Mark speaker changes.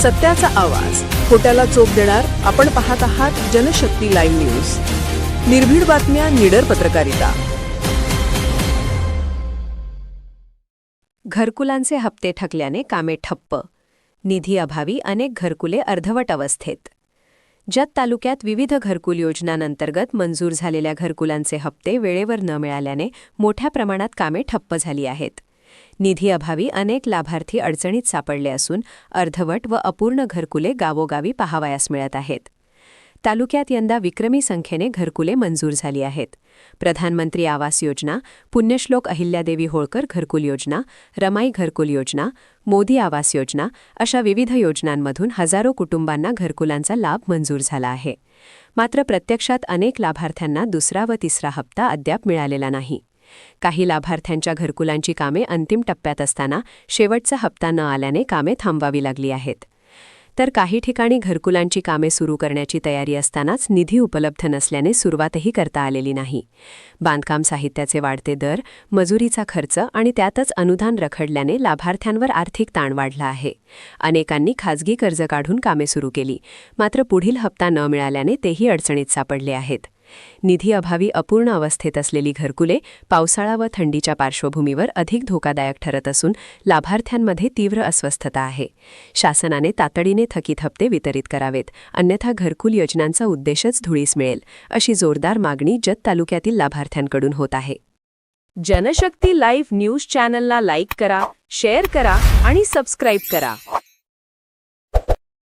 Speaker 1: सत्याचा आवाज. खोट्याला चोप देणार आपण पाहत आहात जनशक्ती लाईव्ह न्यूज. निर्भीड बातम्या निडर पत्रकारिता.
Speaker 2: घरकुलांचे हप्ते ठकल्याने कामे ठप्प. निधी अभावी अनेक घरकुले अर्धवट अवस्थेत. जत तालुक्यात विविध घरकुल योजनांतर्गत मंजूर झालेल्या घरकुलांचे हप्ते वेळेवर न मिळाल्याने मोठ्या प्रमाणात कामे ठप्प झाली आहेत. निधीअभावी अनेक लाभार्थी अडचणीत सापडले असून अर्धवट व अपूर्ण घरकुले गावोगावी पाहावयास मिळत आहेत. तालुक्यात यंदा विक्रमी संख्येने घरकुले मंजूर झाली आहेत. प्रधानमंत्री आवास योजना पुण्यश्लोक अहिल्यादेवी होळकर घरकुल योजना रमाई घरकुल योजना मोदी आवास योजना अशा विविध योजनांमधून हजारो कुटुंबांना घरकुलांचा लाभ मंजूर झाला आहे. मात्र प्रत्यक्षात अनेक लाभार्थ्यांना दुसरा व तिसरा हप्ता अद्याप मिळालेला नाही. काही लाभार्थ्यांच्या घरकुलांची कामे अंतिम टप्प्यात असताना शेवटचा हप्ता न आल्याने कामे थांबवावी लागली आहेत. तर काही ठिकाणी घरकुलांची कामे सुरू करण्याची तयारी असतानाच निधी उपलब्ध नसल्याने सुरुवातही करता आलेली नाही. बांधकाम साहित्याचे वाढते दर मजुरीचा खर्च आणि त्यातच अनुदान रखडल्याने लाभार्थ्यांवर आर्थिक ताण वाढला आहे. अनेकांनी खाजगी कर्ज काढून कामे सुरू केली मात्र पुढील हप्ता न मिळाल्याने तेही अडचणीत सापडले आहेत. निधीअभावी अपूर्ण अवस्थेत असलेली घरकुले पावसाळा व थंडीच्या पार्श्वभूमीवर अधिक धोकादायक ठरत असून लाभार्थ्यांमध्ये तीव्र अस्वस्थता आहे. शासनाने तातडीने थकीत हप्ते वितरित करावेत. अन्यथा घरकुल योजनांचा उद्देशच धुळीस मिळेल अशी जोरदार मागणी जत तालुक्यातील लाभार्थ्यांकडून होत आहे.
Speaker 1: जनशक्ती लाईव्ह न्यूज चॅनलला लाईक करा शेअर करा आणि सबस्क्राईब करा.